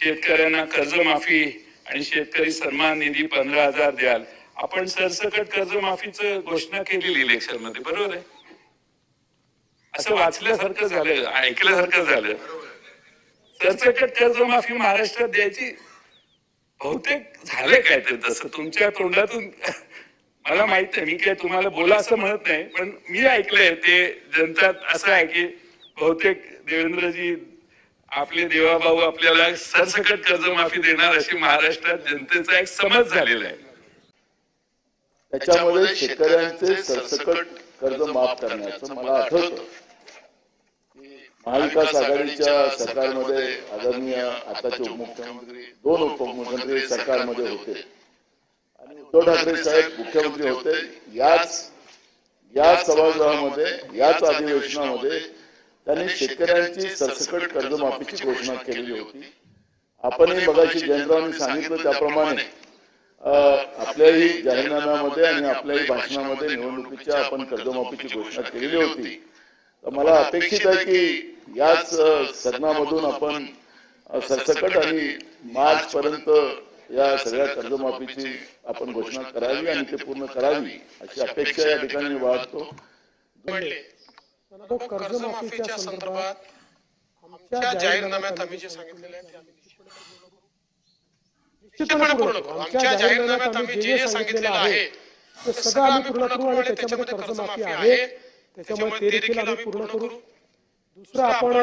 शेतकऱ्यांना कर्जमाफी आणि शेतकरी सन्मान निधी पंधरा हजार द्याल. आपण सरसकट कर्जमाफीचं घोषणा केलेली इलेक्शनमध्ये बरोबर आहे? असं वाचल्यासारखं झालं ऐकल्यासारखं झालं. सरसकट कर्जमाफी महाराष्ट्रात द्यायची बहुतेक झाले काय ते तसं तुमच्या तोंडातून मला माहीत नाही मी काय तुम्हाला बोला असं म्हणत नाही पण मी ऐकलंय ते जनतात असं आहे की बहुतेक देवेंद्रजी आपले देवाभाऊ आपल्याला सरसकट कर्जमाफी देणार अशी महाराष्ट्रात जनतेचा एक समज झालेला आहे. त्याच्यामध्ये शेतकऱ्यांचे सरसकट कर्ज माफ करण्याचं मला आठवतं. महाविकास आघाडीच्या सरकारमध्ये आदरणीय आताचे उपमुख्यमंत्री दोन उपमुख्यमंत्री सरकारमध्ये होते. आणि उद्धव ठाकरे साहेब मुख्यमंत्री होते. याच या सभागृहामध्ये याच अधिवेशनामध्ये त्यांनी शेतकऱ्यांची सरसकट कर्जमाफीची घोषणा केलेली होती. आपणही मगाशी जयंतरावांनी सांगितलं त्याप्रमाणे आपल्याही जाहीरनाम्यामध्ये आणि आपल्याही भाषणामध्ये निवडणुकीच्या आपण कर्जमाफीची घोषणा केलेली होती. तर मला अपेक्षित आहे की याच सदनामधून आपण सरसकट आणि मार्च पर्यंत या सगळ्या कर्जमाफीची आपण घोषणा करावी आणि ते पूर्ण करावी अशी अपेक्षा या ठिकाणी मी कर्जमाफीच्या संदर्भात आमच्या जाहीरनाम्यात आम्ही जे सांगितलेलं आहे ते आम्ही निश्चितपणे पूर्ण करू. आमच्या जाहीरनाम्यात आम्ही जे जे सांगितलेलं आहे ते सगळं आम्ही पूर्ण करू आणि त्याच्यामध्ये कर्जमाफी आहे. त्याच्यामुळे ते देखील आम्ही पूर्ण करू. दुसरं आपण